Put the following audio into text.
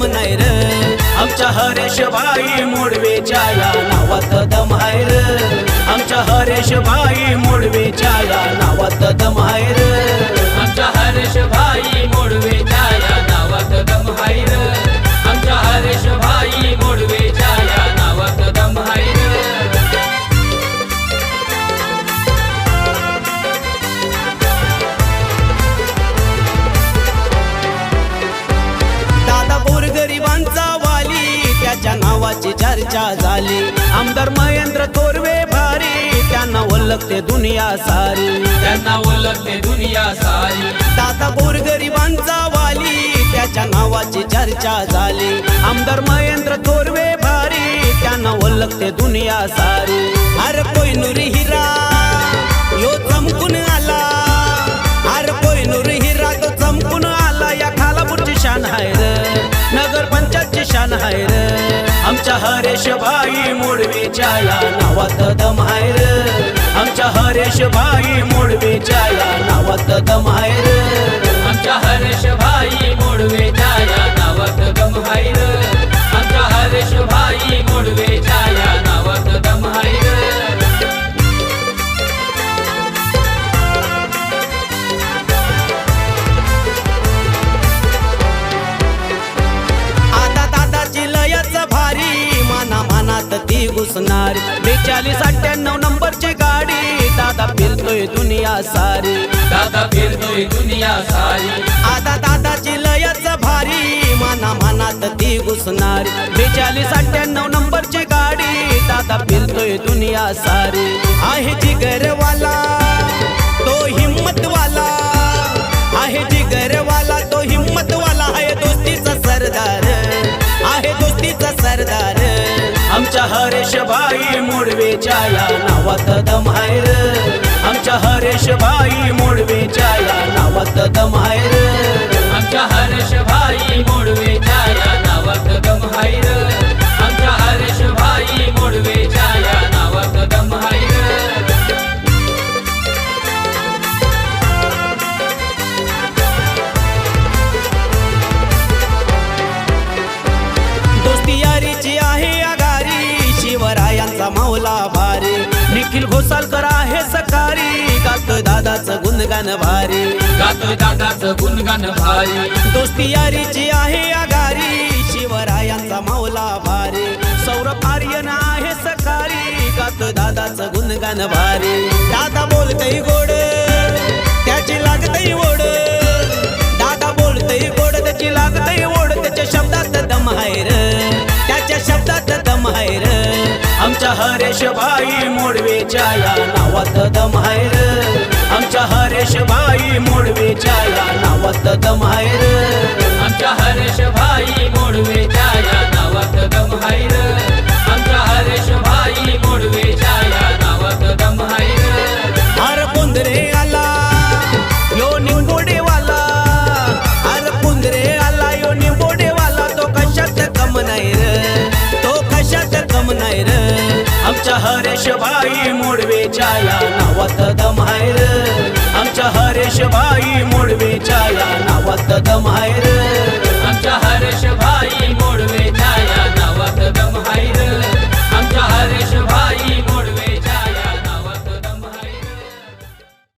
दम नाही रे. आमच्या हरेश भाई मोडवेच्या या नावात दम आहे रे. आमच्या हरेश भाई मोडवेच्या चर्चा झाली. आमदार महेंद्र थोरवे भारी त्यांना ओळखते दुनिया सारी. त्यांना ओळखते दुनिया सारी. दादा गोरगरिबांचा वाली त्याच्या नावाची चर्चा झाली. आमदार महेंद्र थोरवे भारी त्यांना ओळखते दुनिया सारी. अरे कोयनुरी हिरा यो चमकून आला. आमच्या हरेश भाई मोडवीच्या या नावात दमायर आमच्या हरेश भाई मोडवीच्या या नावात दमायर आमच्या हरेश भाई मोडवेच्या या नावात दमायर आमच्या हरेश भाई मोडवेच्या ती घुसणार बेचाळीस अठ्ठ्याण्णव नंबरची गाडी. दादा फिरतोय दुनिया सारी. दादा फिरतोय दुनिया सारी. आता दादाची लयच भारी. माना मानात ती घुसणार. बेचाळीस अठ्ठ्याण्णव नंबरची गाडी. दादा फिरतोय दुनिया सारी. आहे आमच्या हरेश भाई मोडवेच्या या नावात दम आहे आमच्या हरेश भाई मोडवेच्या या नावात दम आहे निखिल घोसालकर आहे सकारी. गातो दादाचं गुणगान भारी. गातोय दादाचं गुणगान भारी. दोस्ती यारीची आहे आगारी शिवरायांचा माऊला भारी. सौरभ आर्यन आहे सकारी. गातो दादाचं गुणगान भारी. दादा बोलतय गोड त्याची लागतय ओढ. दादा बोलतय गोड त्याची लागतय ओढ. त्याच्या शब्दात दम आहे त्याच्या शब्दात आमच्या हरेश भाई मोडवेच्या या नावात दम हायर आमच्या हरेश भाई मोडवेच्या या नावात दम भाई या नावात